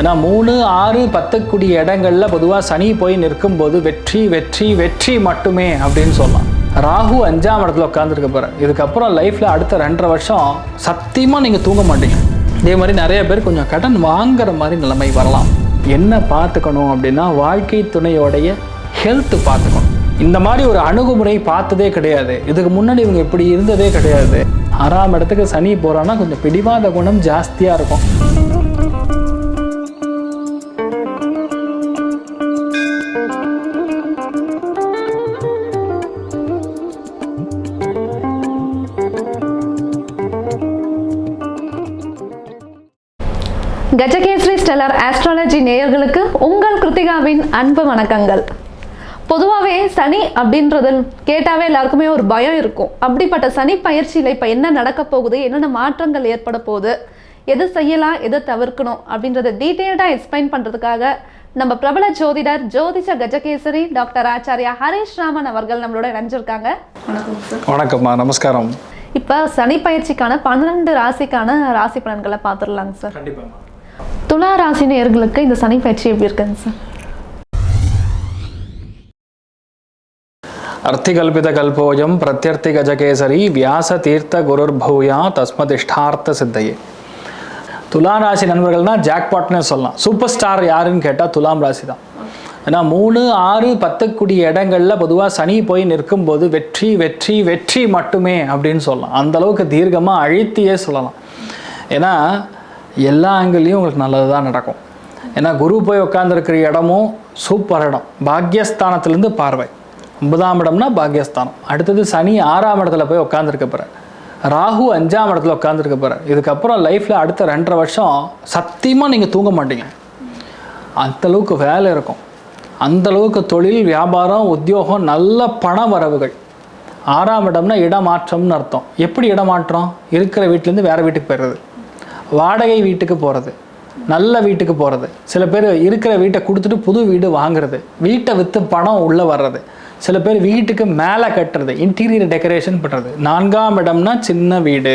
ஏன்னா மூணு ஆறு பத்துக்குடிய இடங்கள்ல பொதுவாக சனி போய் நிற்கும்போது வெற்றி வெற்றி வெற்றி மட்டுமே அப்படின்னு சொல்லலாம். ராகு அஞ்சாம் இடத்துல உட்காந்துருக்க போகிறேன் இதுக்கப்புறம் லைஃப்பில் அடுத்த ரெண்டரை வருஷம் சத்தியமாக நீங்கள் தூங்க மாட்டீங்க. இதே மாதிரி நிறைய பேர் கொஞ்சம் கடன் வாங்குற மாதிரி நிலைமை வரலாம். என்ன பார்த்துக்கணும் அப்படின்னா வாழ்க்கை துணையோடைய ஹெல்த் பார்த்துக்கணும். இந்த மாதிரி ஒரு அணுகுமுறை பார்த்ததே கிடையாது. இதுக்கு முன்னாடி இவங்க இப்படி இருந்ததே கிடையாது. ஆறாம் இடத்துக்கு சனி போகிறான்னா கொஞ்சம் பிடிவாத குணம் ஜாஸ்தியாக இருக்கும். கஜகேசரி ஸ்டெல்லர் ஆஸ்ட்ராலஜி நேயர்களுக்கு உங்கள் கிருத்திகாவின் அன்பு வணக்கங்கள். பொதுவாகவே சனி அப்படின்றது கேட்டாவே எல்லாருக்குமே ஒரு பயம் இருக்கும். அப்படிப்பட்ட சனி பயிற்சியில் இப்போ என்ன நடக்க போகுது? என்னென்ன மாற்றங்கள் ஏற்பட போகுது? எது செய்யலாம்? எது தவிர்க்கணும்? அப்படின்றத டீட்டெயில்டாக எக்ஸ்பிளைன் பண்ணுறதுக்காக நம்ம பிரபல ஜோதிடர் ஜோதிஷ கஜகேசரி டாக்டர் ஆச்சாரியா ஹரீஷ் ராமன் அவர்கள் நம்மளோட இணைஞ்சிருக்காங்க. வணக்கம் சார் வணக்கம்மா. நமஸ்காரம். இப்போ சனி பயிற்சிக்கான பன்னெண்டு ராசிக்கான ராசி பலன்களை பார்த்துடலாங்க சார் கண்டிப்பாம்மா. துலா ராசி நேர்களுக்கு இந்த சனி பயிற்சி எப்படி இருக்குங்க சார்? அர்த்திகல்பித கல்போயம் பிரத்யர்த்தி கஜகேசரி வியாச தீர்த்த குருர் தஸ்மதிஷ்டார்த்த சித்தையே. துலாம் ராசி நண்பர்கள்னா ஜாக்பாட்னே சொல்லலாம். சூப்பர் ஸ்டார் யாருன்னு கேட்டால் துலாம் ராசி தான் ஏன்னா மூணு ஆறு பத்துக்குடிய இடங்கள்ல பொதுவாக சனி போய் நிற்கும்போது வெற்றி வெற்றி வெற்றி மட்டுமே அப்படின்னு சொல்லலாம். அந்த அளவுக்கு தீர்க்கமாக அழுத்தியே சொல்லலாம். ஏன்னா எல்லா ஆங்கிள்லையும் உங்களுக்கு நல்லது தான் நடக்கும். ஏன்னா குரு போய் உட்காந்துருக்கிற இடமும் சூப்பர் இடம். பாக்யஸ்தானத்துலேருந்து பார்வை. ஒன்பதாம் இடம்னா பாக்யஸ்தானம். அடுத்தது சனி ஆறாம் இடத்துல போய் உட்காந்துருக்க போகிற ராகு அஞ்சாம் இடத்துல உட்காந்துருக்க போகிற இதுக்கப்புறம் லைஃப்பில் அடுத்த ரெண்டரை வருஷம் சத்தியமாக நீங்கள் தூங்க மாட்டீங்க. அந்தளவுக்கு வேலை இருக்கும். அந்தளவுக்கு தொழில் வியாபாரம் உத்தியோகம் நல்ல பண வரவுகள். ஆறாம் இடம்னா இடமாற்றம்னு அர்த்தம். எப்படி இடமாற்றம்? இருக்கிற வீட்டிலேருந்து வேறு வீட்டுக்கு போயிடுறது. வாடகை வீட்டுக்கு போகிறது நல்ல வீட்டுக்கு போகிறது சில பேர் இருக்கிற வீட்டை கொடுத்துட்டு புது வீடு வாங்குறது வீட்டை விற்று பணம் உள்ளே வர்றது. சில பேர் வீட்டுக்கு மேலே கட்டுறது இன்டீரியர் டெக்கரேஷன் பண்ணுறது நான்காம் இடம்னா சின்ன வீடு.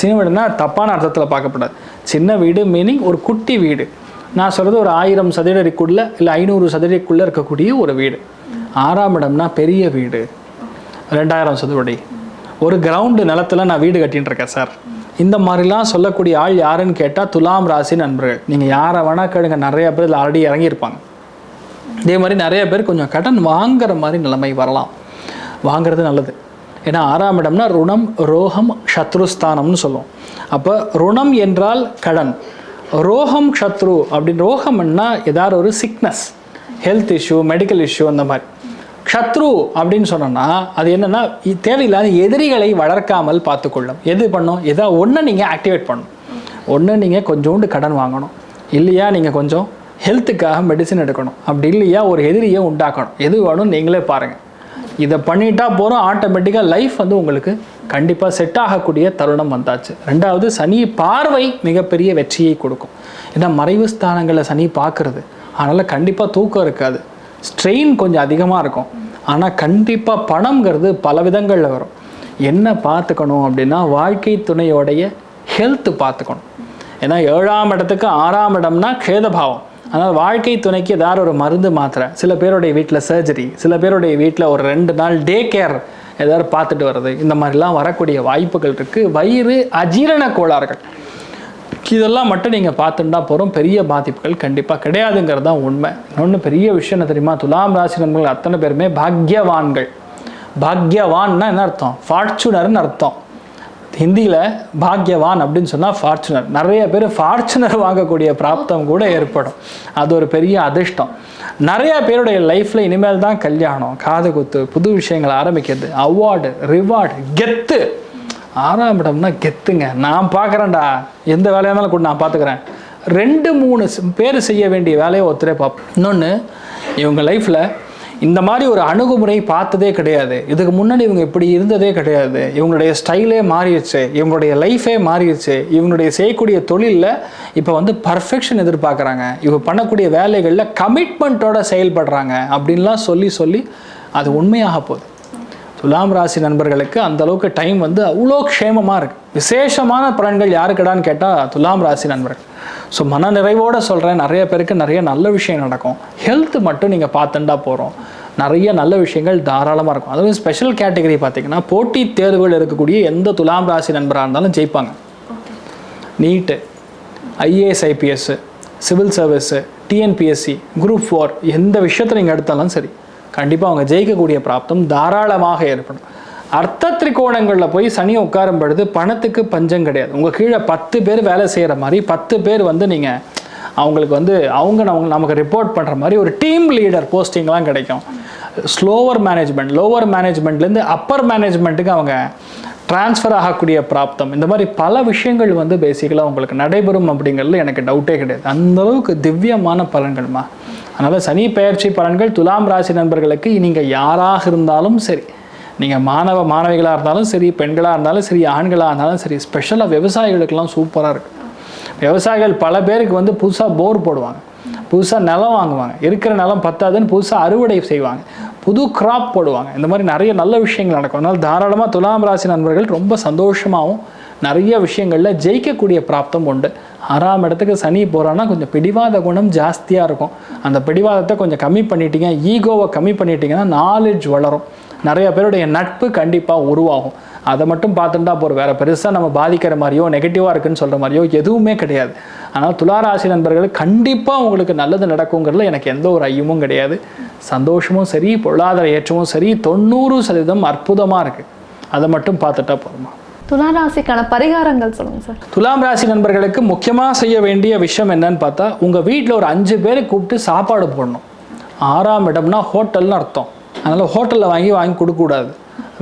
சின்ன வீடுனா தப்பான அர்த்தத்தில் பார்க்கப்படாது. சின்ன வீடு மீனிங் ஒரு குட்டி வீடு. நான் சொல்கிறது ஒரு ஆயிரம் சதுரடிக்குள்ள இல்லை ஐநூறு சதுரடிக்குள்ளே இருக்கக்கூடிய ஒரு வீடு. ஆறாம் இடம்னா பெரிய வீடு. ரெண்டாயிரம் சதுரடி. ஒரு கிரவுண்டு நிலத்துல நான் வீடு கட்டின்னு இருக்கேன் சார். இந்த மாதிரிலாம் சொல்லக்கூடிய ஆள் யாருன்னு கேட்டால் துலாம் ராசி நண்பர்கள். நீங்கள் யாரை வேணா கேளுங்க நிறைய பேர் இதில் ஆல்ரெடி இறங்கியிருப்பாங்க. இதே மாதிரி நிறைய பேர் கொஞ்சம் கடன் வாங்குற மாதிரி நிலைமை வரலாம். வாங்குறது நல்லது. ஏன்னா ஆறாம் இடம்னா ருணம் ரோகம் சத்ருஸ்தானம்னு சொல்லுவோம். அப்போ ருணம் என்றால் கடன். ரோகம் சத்ரு அப்படின்னு ரோகம்னா ஏதாவது ஒரு sickness health issue medical issue அந்த மாதிரி. ஷத்ரு அப்படின்னு சொன்னோம்னா அது என்னன்னா இ- தேவையில்லாத எதிரிகளை வளர்க்காமல் பார்த்துக்கொள்ளும். எது பண்ணும்? எதா ஒன்று நீங்கள் ஆக்டிவேட் பண்ணணும். ஒன்று நீங்கள் கொஞ்சோண்டு கடன் வாங்கணும். இல்லையா நீங்கள் கொஞ்சம் ஹெல்த்துக்காக மெடிசின் எடுக்கணும். அப்படி இல்லையா ஒரு எதிரியை உண்டாக்கணும். எது வேணும் நீங்களே பாருங்கள் இதை பண்ணிட்டா போகிறோம் ஆட்டோமேட்டிக்காக லைஃப் வந்து உங்களுக்கு கண்டிப்பாக செட் ஆகக்கூடிய தருணம் வந்தாச்சு. ரெண்டாவது சனி பார்வை மிகப்பெரிய வெற்றியை கொடுக்கும். ஏன்னா மறைவு ஸ்தானங்களை சனி பார்க்குறது. அதனால் கண்டிப்பாக தூக்கம் இருக்காது. ஸ்ட்ரெயின் கொஞ்சம் அதிகமாக இருக்கும். ஆனால் கண்டிப்பாக பணங்கிறது பல விதங்களில் வரும். என்ன பார்த்துக்கணும் அப்படின்னா வாழ்க்கை துணையோடைய ஹெல்த்து பார்த்துக்கணும். ஏன்னா ஏழாம் இடத்துக்கு ஆறாம் இடம்னா கேதபாவம். அதனால் வாழ்க்கை துணைக்கு ஏதாவது ஒரு மருந்து மாத்திரை. சில பேருடைய வீட்டில் சர்ஜரி சில பேருடைய வீட்டில் ஒரு ரெண்டு நாள் டே கேர் ஏதாவது பார்த்துட்டு வர்றது. இந்த மாதிரிலாம் வரக்கூடிய வாய்ப்புகள் இருக்குது வயிறு அஜீரண கோளாறுகள். இதெல்லாம் மட்டும் நீங்கள் பார்த்துட்டா போகிறோம் பெரிய பாதிப்புகள் கண்டிப்பாக கிடையாதுங்கிறது தான் உண்மை. இன்னொன்று பெரிய விஷயம் என்ன தெரியுமா? துலாம் ராசி நண்பர்கள் அத்தனை பேருமே பாக்யவான்கள். பாக்யவான்னா என்ன அர்த்தம்? ஃபார்ச்சுனர்னு அர்த்தம். ஹிந்தியில் பாக்யவான் அப்படின்னு சொன்னால் ஃபார்ச்சுனர். நிறைய பேர் ஃபார்ச்சுனர் வாங்கக்கூடிய பிராப்தம் கூட ஏற்படும். அது ஒரு பெரிய அதிர்ஷ்டம். நிறைய பேருடைய லைஃப்பில் இனிமேல் தான் கல்யாணம் காது குத்து புது விஷயங்களை ஆரம்பிக்கிறது அவார்டு ரிவார்டு கெத்து. ஆறாம் இடம்னா கெத்துங்க. நான் பார்க்குறேன்டா. எந்த வேலையாக இருந்தாலும் கூட நான் பார்த்துக்கிறேன். ரெண்டு மூணு பேர் செய்ய வேண்டிய வேலையை ஒருத்தரே பார்ப்போம். இன்னொன்று இவங்க லைஃப்பில் இந்த மாதிரி ஒரு அணுகுமுறை பார்த்ததே கிடையாது. இதுக்கு முன்னாடி இவங்க இப்படி இருந்ததே கிடையாது. இவங்களுடைய ஸ்டைலே மாறிடுச்சு. இவங்களுடைய லைஃபே மாறிடுச்சு. இவங்களுடைய செய்யக்கூடிய தொழிலில் இப்போ வந்து பர்ஃபெக்ஷன் எதிர்பார்க்குறாங்க. இவங்க பண்ணக்கூடிய வேலைகளில் கமிட்மெண்ட்டோட செயல்படுறாங்க. அப்படின்லாம் சொல்லி சொல்லி அது உண்மையாக போகுது. துலாம் ராசி நண்பர்களுக்கு அந்த அளவுக்கு டைம் வந்து அவ்வளோ க்ஷேமமாக இருக்குது விசேஷமான பலன்கள் யாருக்கடான்னு கேட்டால் துலாம் ராசி நண்பர்கள். ஸோ மன நிறைவோடு சொல்கிறேன் நிறைய பேருக்கு நிறைய நல்ல விஷயம் நடக்கும். ஹெல்த் மட்டும் நீங்கள் பார்த்துண்டா போகிறோம் நிறைய நல்ல விஷயங்கள் தாராளமாக இருக்கும். அதுவும் ஸ்பெஷல் கேட்டகரி பார்த்தீங்கன்னா போட்டித் தேர்வுகள் இருக்கக்கூடிய எந்த துலாம் ராசி நண்பராக இருந்தாலும் ஜெயிப்பாங்க. NEET IAS IPS civil service TNPSC group four எந்த விஷயத்தை நீங்கள் எடுத்தாலும் சரி. கண்டிப்பாக அவங்க ஜெயிக்கக்கூடிய பிராப்தம் தாராளமாக ஏற்படும். அர்த்த திரிகோணங்களில் போய் சனி உட்காரும் பொழுது பணத்துக்கு பஞ்சம் கிடையாது. உங்கள் கீழே பத்து பேர் வேலை செய்கிற மாதிரி பத்து பேர் வந்து நீங்கள் அவங்களுக்கு வந்து அவங்க நம்ம நமக்கு ரிப்போர்ட் பண்ணுற மாதிரி ஒரு டீம் லீடர் போஸ்டிங்லாம் கிடைக்கும். ஸ்லோவர் மேனேஜ்மெண்ட் லோவர் மேனேஜ்மெண்ட்லேருந்து அப்பர் மேனேஜ்மெண்ட்டுக்கு அவங்க ட்ரான்ஸ்ஃபர் ஆகக்கூடிய பிராப்தம். இந்த மாதிரி பல விஷயங்கள் வந்து பேசிக்கலாக உங்களுக்கு நடைபெறும் அப்படிங்கிறது எனக்கு டவுட்டே கிடையாது. அந்தளவுக்கு திவ்யமான பலன்கள்மா. அதனால் சனி பயிற்சி பலன்கள் துலாம் ராசி நண்பர்களுக்கு நீங்கள் யாராக இருந்தாலும் சரி. நீங்கள் மாணவ மாணவிகளாக இருந்தாலும் சரி பெண்களாக இருந்தாலும் சரி ஆண்களாக இருந்தாலும் சரி ஸ்பெஷலாக விவசாயிகளுக்கெல்லாம் சூப்பராக இருக்குது விவசாயிகள் பல பேருக்கு வந்து புதுசாக போர் போடுவாங்க. புதுசாக நிலம் வாங்குவாங்க. இருக்கிற நிலம் பத்தாதுன்னு புதுசாக அறுவடை செய்வாங்க. புது கிராப் போடுவாங்க. இந்த மாதிரி நிறைய நல்ல விஷயங்கள் நடக்கும். அதனால் தாராளமாக துலாம் ராசி நண்பர்கள் ரொம்ப சந்தோஷமாகவும் நிறைய விஷயங்களில் ஜெயிக்கக்கூடிய பிராப்தம் உண்டு. ஆறாம் இடத்துக்கு சனி போகிறான்னா கொஞ்சம் பிடிவாத குணம் ஜாஸ்தியாக இருக்கும். அந்த பிடிவாதத்தை கொஞ்சம் கம்மி பண்ணிட்டீங்க ஈகோவை கம்மி பண்ணிட்டீங்கன்னா நாலேஜ் வளரும். நிறைய பேருடைய நட்பு கண்டிப்பாக உருவாகும். அதை மட்டும் பார்த்துட்டா போகிற வேறு பெருசாக நம்ம பாதிக்கிற மாதிரியோ நெகட்டிவாக இருக்குன்னு சொல்கிற மாதிரியோ எதுவுமே கிடையாது. ஆனால் துளாராசி நண்பர்கள் கண்டிப்பாக உங்களுக்கு நல்லது நடக்குங்கிறதுல எனக்கு எந்த ஒரு ஐயமும் கிடையாது. சந்தோஷமும் சரி பொருளாதார ஏற்றமும் சரி தொண்ணூறு சதவீதம் அற்புதமாக இருக்குது அதை மட்டும் பார்த்துட்டா போதுமா? துளாராசிக்கான பரிகாரங்கள் சொல்லுங்க சார். துலாம் ராசி நண்பர்களுக்கு முக்கியமாக செய்ய வேண்டிய விஷயம் என்னன்னு பார்த்தா உங்கள் வீட்டில் ஒரு அஞ்சு பேரை கூப்பிட்டு சாப்பாடு போடணும். ஆறாம் இடம்னா ஹோட்டல்னு அர்த்தம். அதனால் ஹோட்டலில் வாங்கி வாங்கி கொடுக்கக்கூடாது.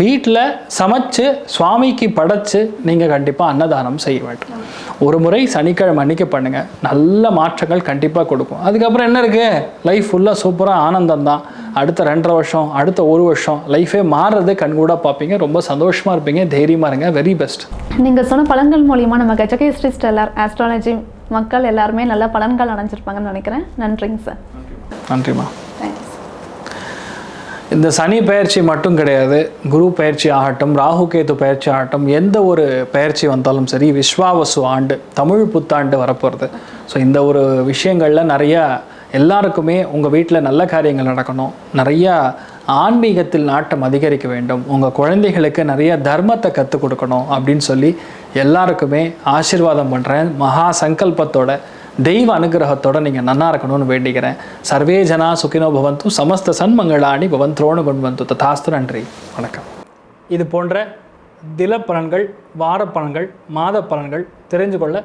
வீட்டில் சமைச்சு சுவாமிக்கு படைச்சு நீங்கள் கண்டிப்பாக அன்னதானம் செய்ய வேண்டும். ஒரு முறை சனிக்கிழமை அன்றைக்கி பண்ணுங்கள் நல்ல மாற்றங்கள் கண்டிப்பாக கொடுக்கும். அதுக்கப்புறம் என்ன இருக்குது லைஃப் ஃபுல்லாக சூப்பராக ஆனந்தம் தான் அடுத்த ரெண்டரை வருஷம் அடுத்த ஒரு வருஷம் லைஃபே மாறுறது கண்கூடாக பார்ப்பீங்க. ரொம்ப சந்தோஷமாக இருப்பீங்க. தைரியமாக இருங்க. வெரி பெஸ்ட் நீங்க சொன்ன பலன்கள் மூலியமா நம்ம கஜகேஸ்ரீ ஸ்டெல்லார் ஆஸ்ட்ராலஜி மக்கள் எல்லாருமே நல்ல பலன்கள் அடைஞ்சிருப்பாங்கன்னு நினைக்கிறேன். நன்றிங்க சார். நன்றிம்மா இந்த சனி பயிற்சி மட்டும் கிடையாது. குரு பயிற்சி ஆகட்டும் ராகு கேது பயிற்சி ஆகட்டும் எந்த ஒரு பயிற்சி வந்தாலும் சரி விஸ்வாவசு ஆண்டு தமிழ் புத்தாண்டு வரப்போகிறது ஸோ இந்த ஒரு விஷயங்களில் நிறைய எல்லாருக்குமே உங்கள் வீட்டில் நல்ல காரியங்கள் நடக்கணும். நிறையா ஆன்மீகத்தில் நாட்டம் அதிகரிக்க வேண்டும். உங்கள் குழந்தைகளுக்கு நிறைய தர்மத்தை கற்றுக் கொடுக்கணும் அப்படின்னு சொல்லி எல்லாருக்குமே ஆசீர்வாதம் பண்ணுறேன் மகா சங்கல்பத்தோட தெய்வ அனுகிரகத்தோட நீங்கள் நன்னா இருக்கணும்னு வேண்டிக்கிறேன். சர்வே ஜனா சுகினோ பவந்து சமஸ்த சன்மங்களாணி பவந்த்ரோணு கொண்டு ததாஸ்து நன்றி. வணக்கம். இது போன்ற தில பலன்கள் வார பலன்கள் மாத பலன்கள் தெரிஞ்சு கொள்ள